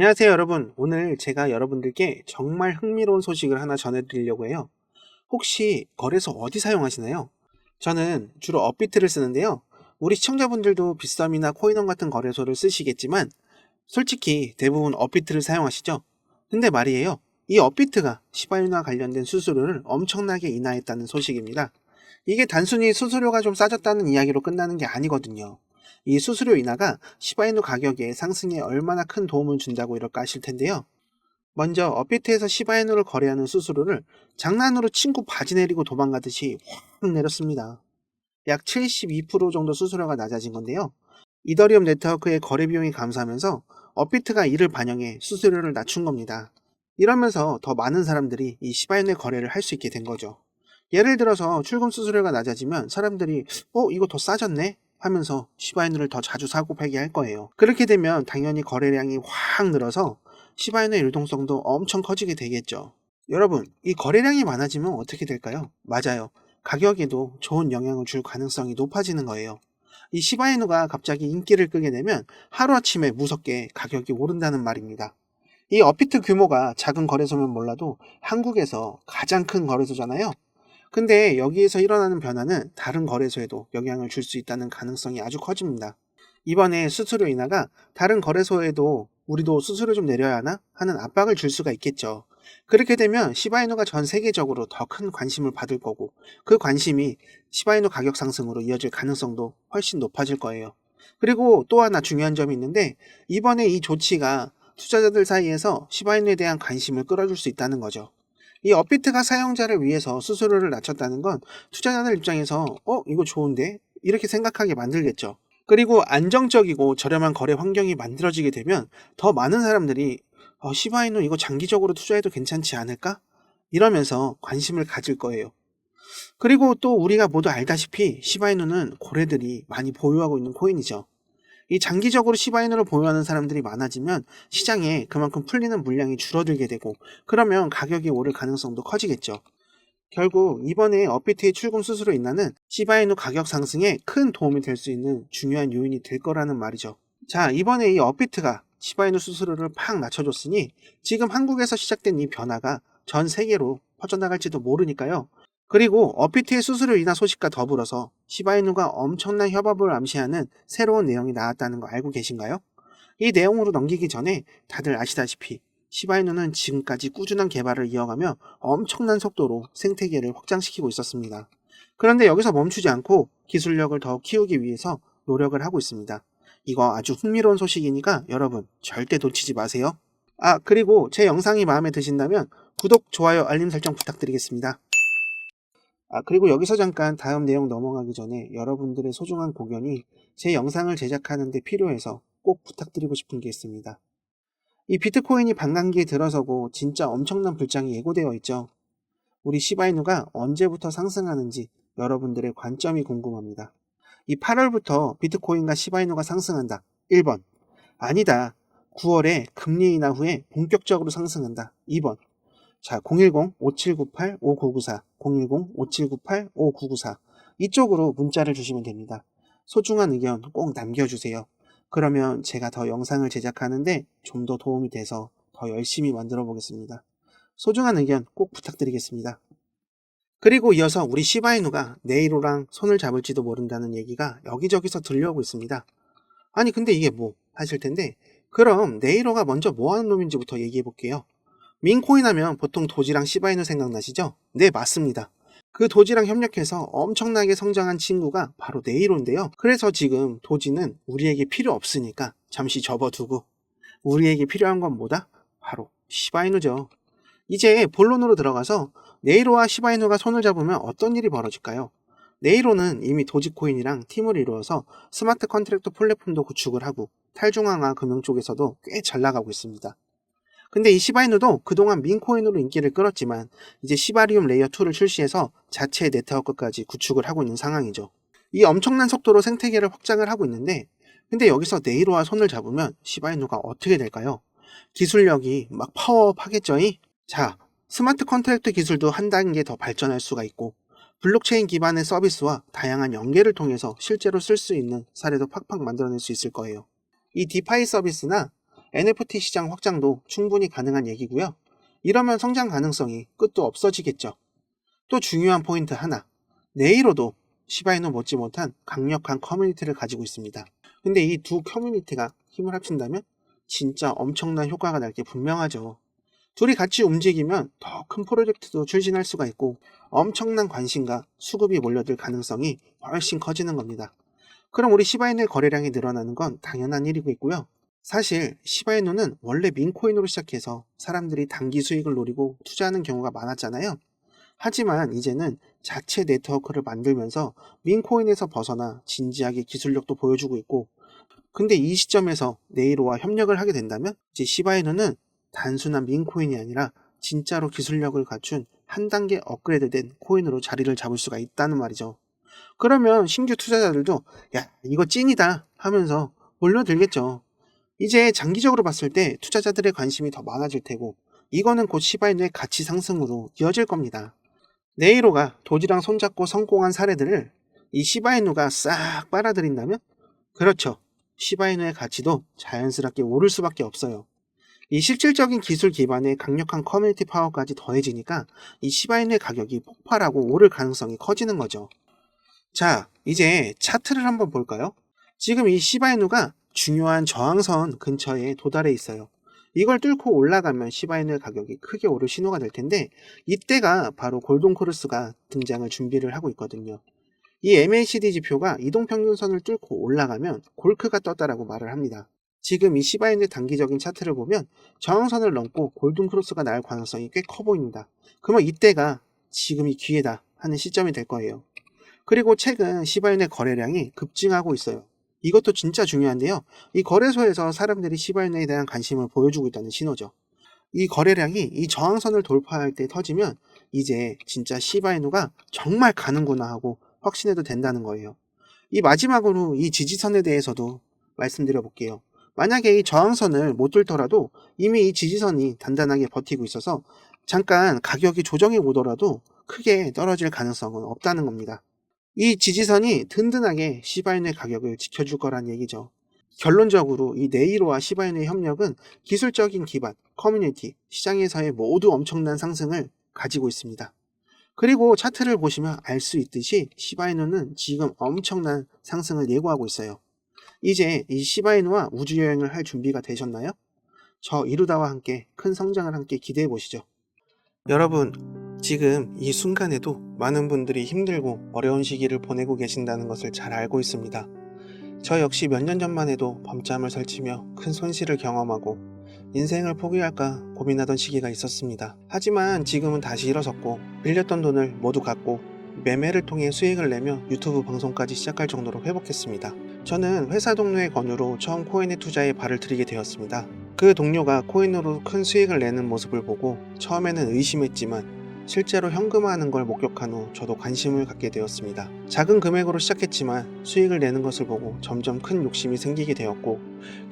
안녕하세요, 여러분. 오늘 제가 여러분들께 정말 흥미로운 소식을 하나 전해드리려고 해요. 혹시 거래소 어디 사용하시나요? 저는 주로 업비트를 쓰는데요. 우리 시청자분들도 비썸이나 코인원 같은 거래소를 쓰시겠지만, 솔직히 대부분 업비트를 사용하시죠? 근데 말이에요. 이 업비트가 시바이누와 관련된 수수료를 엄청나게 인하했다는 소식입니다. 이게 단순히 수수료가 좀 싸졌다는 이야기로 끝나는 게 아니거든요. 이 수수료 인하가 시바이누 가격의 상승에 얼마나 큰 도움을 준다고 이럴까 하실 텐데요. 먼저 업비트에서 시바이누를 거래하는 수수료를 장난으로 친구 바지 내리고 도망가듯이 확 내렸습니다. 약 72% 정도 수수료가 낮아진 건데요. 이더리움 네트워크의 거래 비용이 감소하면서 업비트가 이를 반영해 수수료를 낮춘 겁니다. 이러면서 더 많은 사람들이 이 시바이누의 거래를 할 수 있게 된 거죠. 예를 들어서 출금 수수료가 낮아지면 사람들이 어 이거 더 싸졌네 하면서 시바이누를 더 자주 사고 팔게 할 거예요. 그렇게 되면 당연히 거래량이 확 늘어서 시바이누의 유동성도 엄청 커지게 되겠죠. 여러분, 이 거래량이 많아지면 어떻게 될까요? 맞아요. 가격에도 좋은 영향을 줄 가능성이 높아지는 거예요. 이 시바이누가 갑자기 인기를 끄게 되면 하루아침에 무섭게 가격이 오른다는 말입니다. 이 업비트 규모가 작은 거래소면 몰라도 한국에서 가장 큰 거래소잖아요. 근데 여기에서 일어나는 변화는 다른 거래소에도 영향을 줄 수 있다는 가능성이 아주 커집니다. 이번에 수수료 인하가 다른 거래소에도 우리도 수수료 좀 내려야 하나 하는 압박을 줄 수가 있겠죠. 그렇게 되면 시바이누가 전 세계적으로 더 큰 관심을 받을 거고 그 관심이 시바이누 가격 상승으로 이어질 가능성도 훨씬 높아질 거예요. 그리고 또 하나 중요한 점이 있는데 이번에 이 조치가 투자자들 사이에서 시바이누에 대한 관심을 끌어줄 수 있다는 거죠. 이 업비트가 사용자를 위해서 수수료를 낮췄다는 건 투자자들 입장에서 어 이거 좋은데 이렇게 생각하게 만들겠죠. 그리고 안정적이고 저렴한 거래 환경이 만들어지게 되면 더 많은 사람들이 어, 시바이누 이거 장기적으로 투자해도 괜찮지 않을까? 이러면서 관심을 가질 거예요. 그리고 또 우리가 모두 알다시피 시바이누는 고래들이 많이 보유하고 있는 코인이죠. 이 장기적으로 시바이누를 보유하는 사람들이 많아지면 시장에 그만큼 풀리는 물량이 줄어들게 되고 그러면 가격이 오를 가능성도 커지겠죠. 결국 이번에 업비트의 출금 수수료 인하는 시바이누 가격 상승에 큰 도움이 될 수 있는 중요한 요인이 될 거라는 말이죠. 자, 이번에 이 업비트가 시바이누 수수료를 팍 낮춰줬으니 지금 한국에서 시작된 이 변화가 전 세계로 퍼져나갈지도 모르니까요. 그리고 업비트의 수수료 인하 소식과 더불어서 시바이누가 엄청난 협업을 암시하는 새로운 내용이 나왔다는 거 알고 계신가요? 이 내용으로 넘기기 전에 다들 아시다시피 시바이누는 지금까지 꾸준한 개발을 이어가며 엄청난 속도로 생태계를 확장시키고 있었습니다. 그런데 여기서 멈추지 않고 기술력을 더 키우기 위해서 노력을 하고 있습니다. 이거 아주 흥미로운 소식이니까 여러분 절대 놓치지 마세요. 아, 그리고 제 영상이 마음에 드신다면 구독, 좋아요, 알림 설정 부탁드리겠습니다. 아, 그리고 여기서 잠깐 다음 내용 넘어가기 전에 여러분들의 소중한 고견이 제 영상을 제작하는 데 필요해서 꼭 부탁드리고 싶은 게 있습니다. 이 비트코인이 반감기에 들어서고 진짜 엄청난 불장이 예고되어 있죠. 우리 시바이누가 언제부터 상승하는지 여러분들의 관점이 궁금합니다. 이 8월부터 비트코인과 시바이누가 상승한다. 1번. 아니다. 9월에 금리 인하 후에 본격적으로 상승한다. 2번. 자, 010-5798-5994, 010-5798-5994 이쪽으로 문자를 주시면 됩니다. 소중한 의견 꼭 남겨주세요. 그러면 제가 더 영상을 제작하는데 좀 더 도움이 돼서 더 열심히 만들어 보겠습니다. 소중한 의견 꼭 부탁드리겠습니다. 그리고 이어서 우리 시바이누가 네이로랑 손을 잡을지도 모른다는 얘기가 여기저기서 들려오고 있습니다. 아니 근데 이게 뭐 하실 텐데 그럼 네이로가 먼저 뭐 하는 놈인지부터 얘기해 볼게요. 민코인 하면 보통 도지랑 시바이누 생각나시죠? 네 맞습니다. 그 도지랑 협력해서 엄청나게 성장한 친구가 바로 네이로인데요. 그래서 지금 도지는 우리에게 필요 없으니까 잠시 접어두고 우리에게 필요한 건 뭐다? 바로 시바이누죠. 이제 본론으로 들어가서 네이로와 시바이누가 손을 잡으면 어떤 일이 벌어질까요? 네이로는 이미 도지코인이랑 팀을 이루어서 스마트 컨트랙트 플랫폼도 구축을 하고 탈중앙화 금융 쪽에서도 꽤 잘 나가고 있습니다. 근데 이 시바이누도 그동안 민코인으로 인기를 끌었지만 이제 시바리움 레이어 2를 출시해서 자체 네트워크까지 구축을 하고 있는 상황이죠. 이 엄청난 속도로 생태계를 확장을 하고 있는데 근데 여기서 네이로와 손을 잡으면 시바이누가 어떻게 될까요? 기술력이 막 파워업 하겠죠이? 자, 스마트 컨트랙트 기술도 한 단계 더 발전할 수가 있고 블록체인 기반의 서비스와 다양한 연계를 통해서 실제로 쓸 수 있는 사례도 팍팍 만들어낼 수 있을 거예요. 이 디파이 서비스나 NFT 시장 확장도 충분히 가능한 얘기고요. 이러면 성장 가능성이 끝도 없어지겠죠. 또 중요한 포인트 하나. 네이로도 시바이누 못지 못한 강력한 커뮤니티를 가지고 있습니다. 근데 이 두 커뮤니티가 힘을 합친다면 진짜 엄청난 효과가 날 게 분명하죠. 둘이 같이 움직이면 더 큰 프로젝트도 추진할 수가 있고 엄청난 관심과 수급이 몰려들 가능성이 훨씬 커지는 겁니다. 그럼 우리 시바이누의 거래량이 늘어나는 건 당연한 일이고 있고요. 사실 시바이누는 원래 민코인으로 시작해서 사람들이 단기 수익을 노리고 투자하는 경우가 많았잖아요. 하지만 이제는 자체 네트워크를 만들면서 민코인에서 벗어나 진지하게 기술력도 보여주고 있고 근데 이 시점에서 네이로와 협력을 하게 된다면 이제 시바이누는 단순한 민코인이 아니라 진짜로 기술력을 갖춘 한 단계 업그레이드된 코인으로 자리를 잡을 수가 있다는 말이죠. 그러면 신규 투자자들도 야 이거 찐이다 하면서 몰려들겠죠. 이제 장기적으로 봤을 때 투자자들의 관심이 더 많아질 테고 이거는 곧 시바이누의 가치 상승으로 이어질 겁니다. 네이로가 도지랑 손잡고 성공한 사례들을 이 시바이누가 싹 빨아들인다면 그렇죠. 시바이누의 가치도 자연스럽게 오를 수밖에 없어요. 이 실질적인 기술 기반의 강력한 커뮤니티 파워까지 더해지니까 이 시바이누의 가격이 폭발하고 오를 가능성이 커지는 거죠. 자, 이제 차트를 한번 볼까요? 지금 이 시바이누가 중요한 저항선 근처에 도달해 있어요. 이걸 뚫고 올라가면 시바이누의 가격이 크게 오를 신호가 될 텐데 이때가 바로 골든크로스가 등장을 준비를 하고 있거든요. 이 MACD 지표가 이동평균선을 뚫고 올라가면 골크가 떴다라고 말을 합니다. 지금 이 시바이누의 단기적인 차트를 보면 저항선을 넘고 골든 크로스가 날 가능성이 꽤 커 보입니다. 그러면 이때가 지금이 기회다 하는 시점이 될 거예요. 그리고 최근 시바이누의 거래량이 급증하고 있어요. 이것도 진짜 중요한데요. 이 거래소에서 사람들이 시바이누에 대한 관심을 보여주고 있다는 신호죠. 이 거래량이 이 저항선을 돌파할 때 터지면 이제 진짜 시바이누가 정말 가는구나 하고 확신해도 된다는 거예요. 이 마지막으로 이 지지선에 대해서도 말씀드려 볼게요. 만약에 이 저항선을 못 뚫더라도 이미 이 지지선이 단단하게 버티고 있어서 잠깐 가격이 조정이 오더라도 크게 떨어질 가능성은 없다는 겁니다. 이 지지선이 든든하게 시바이누의 가격을 지켜줄 거란 얘기죠. 결론적으로 이 네이로와 시바이누의 협력은 기술적인 기반, 커뮤니티, 시장에서의 모두 엄청난 상승을 가지고 있습니다. 그리고 차트를 보시면 알 수 있듯이 시바이누는 지금 엄청난 상승을 예고하고 있어요. 이제 이 시바이누와 우주여행을 할 준비가 되셨나요? 저 이루다와 함께 큰 성장을 함께 기대해 보시죠. 여러분, 지금 이 순간에도 많은 분들이 힘들고 어려운 시기를 보내고 계신다는 것을 잘 알고 있습니다. 저 역시 몇 년 전만 해도 밤잠을 설치며 큰 손실을 경험하고 인생을 포기할까 고민하던 시기가 있었습니다. 하지만 지금은 다시 일어섰고 빌렸던 돈을 모두 갚고 매매를 통해 수익을 내며 유튜브 방송까지 시작할 정도로 회복했습니다. 저는 회사 동료의 권유로 처음 코인에 투자에 발을 들이게 되었습니다. 그 동료가 코인으로 큰 수익을 내는 모습을 보고 처음에는 의심했지만 실제로 현금화하는 걸 목격한 후 저도 관심을 갖게 되었습니다. 작은 금액으로 시작했지만 수익을 내는 것을 보고 점점 큰 욕심이 생기게 되었고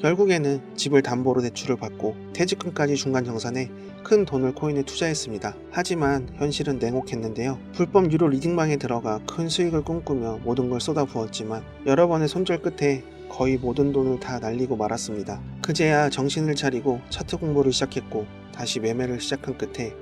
결국에는 집을 담보로 대출을 받고 퇴직금까지 중간 정산해 큰 돈을 코인에 투자했습니다. 하지만 현실은 냉혹했는데요. 불법 유료 리딩방에 들어가 큰 수익을 꿈꾸며 모든 걸 쏟아부었지만 여러 번의 손절 끝에 거의 모든 돈을 다 날리고 말았습니다. 그제야 정신을 차리고 차트 공부를 시작했고 다시 매매를 시작한 끝에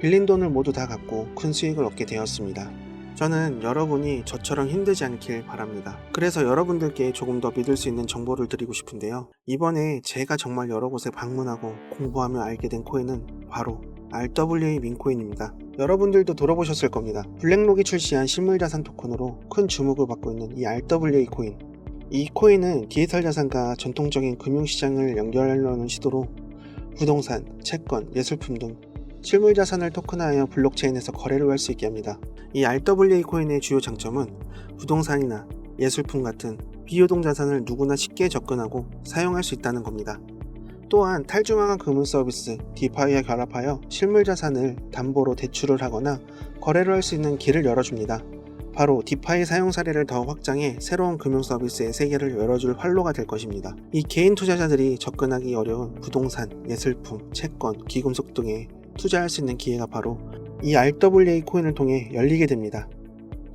빌린 돈을 모두 다 갚고 큰 수익을 얻게 되었습니다. 저는 여러분이 저처럼 힘들지 않길 바랍니다. 그래서 여러분들께 조금 더 믿을 수 있는 정보를 드리고 싶은데요. 이번에 제가 정말 여러 곳에 방문하고 공부하며 알게 된 코인은 바로 RWA 민코인입니다. 여러분들도 들어보셨을 겁니다. 블랙록이 출시한 실물자산 토큰으로 큰 주목을 받고 있는 이 RWA 코인. 이 코인은 디지털 자산과 전통적인 금융시장을 연결하려는 시도로 부동산, 채권, 예술품 등 실물 자산을 토큰화하여 블록체인에서 거래를 할 수 있게 합니다. 이 RWA 코인의 주요 장점은 부동산이나 예술품 같은 비유동 자산을 누구나 쉽게 접근하고 사용할 수 있다는 겁니다. 또한 탈중앙화 금융 서비스 디파이와 결합하여 실물 자산을 담보로 대출을 하거나 거래를 할 수 있는 길을 열어줍니다. 바로 디파이 사용 사례를 더 확장해 새로운 금융 서비스의 세계를 열어줄 활로가 될 것입니다. 이 개인 투자자들이 접근하기 어려운 부동산, 예술품, 채권, 기금속 등에 투자할 수 있는 기회가 바로 이 RWA 코인을 통해 열리게 됩니다.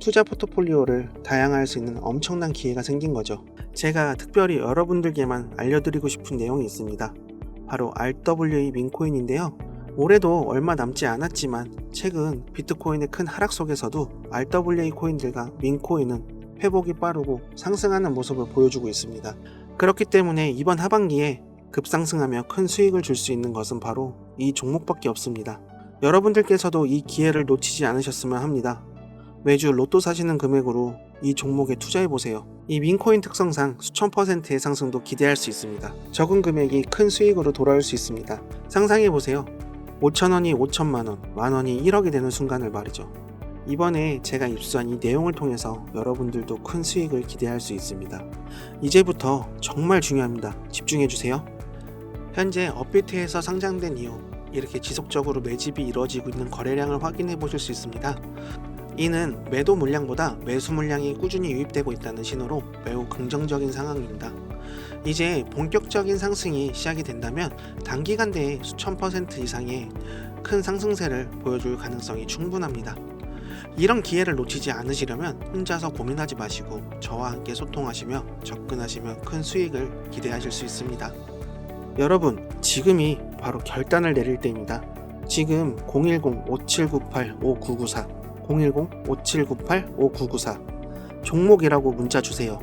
투자 포트폴리오를 다양화할 수 있는 엄청난 기회가 생긴 거죠. 제가 특별히 여러분들께만 알려드리고 싶은 내용이 있습니다. 바로 RWA 민코인인데요. 올해도 얼마 남지 않았지만 최근 비트코인의 큰 하락 속에서도 RWA 코인들과 민코인은 회복이 빠르고 상승하는 모습을 보여주고 있습니다. 그렇기 때문에 이번 하반기에 급상승하며 큰 수익을 줄 수 있는 것은 바로 이 종목밖에 없습니다. 여러분들께서도 이 기회를 놓치지 않으셨으면 합니다. 매주 로또 사시는 금액으로 이 종목에 투자해 보세요. 이 민코인 특성상 수천 퍼센트의 상승도 기대할 수 있습니다. 적은 금액이 큰 수익으로 돌아올 수 있습니다. 상상해 보세요. 5천원이 5천만원, 만원이 1억이 되는 순간을 말이죠. 이번에 제가 입수한 이 내용을 통해서 여러분들도 큰 수익을 기대할 수 있습니다. 이제부터 정말 중요합니다. 집중해 주세요. 현재 업비트에서 상장된 이후 이렇게 지속적으로 매집이 이루어지고 있는 거래량을 확인해 보실 수 있습니다. 이는 매도 물량보다 매수 물량이 꾸준히 유입되고 있다는 신호로 매우 긍정적인 상황입니다. 이제 본격적인 상승이 시작이 된다면 단기간 내에 수천 퍼센트 이상의 큰 상승세를 보여줄 가능성이 충분합니다. 이런 기회를 놓치지 않으시려면 혼자서 고민하지 마시고 저와 함께 소통하시며 접근하시며 큰 수익을 기대하실 수 있습니다. 여러분, 지금이 바로 결단을 내릴 때입니다. 지금 010-5798-5994 010-5798-5994 종목이라고 문자 주세요.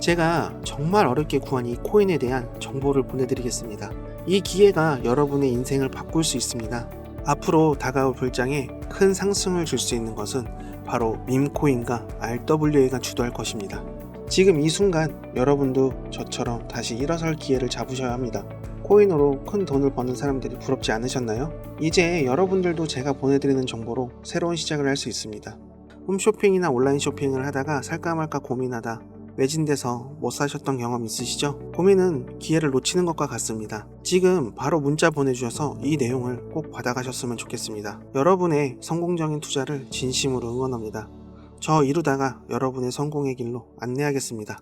제가 정말 어렵게 구한 이 코인에 대한 정보를 보내드리겠습니다. 이 기회가 여러분의 인생을 바꿀 수 있습니다. 앞으로 다가올 불장에 큰 상승을 줄 수 있는 것은 바로 밈코인과 RWA가 주도할 것입니다. 지금 이 순간 여러분도 저처럼 다시 일어설 기회를 잡으셔야 합니다. 코인으로 큰 돈을 버는 사람들이 부럽지 않으셨나요? 이제 여러분들도 제가 보내드리는 정보로 새로운 시작을 할 수 있습니다. 홈쇼핑이나 온라인 쇼핑을 하다가 살까 말까 고민하다 매진돼서 못 사셨던 경험 있으시죠? 고민은 기회를 놓치는 것과 같습니다. 지금 바로 문자 보내주셔서 이 내용을 꼭 받아가셨으면 좋겠습니다. 여러분의 성공적인 투자를 진심으로 응원합니다. 저 이루다가 여러분의 성공의 길로 안내하겠습니다.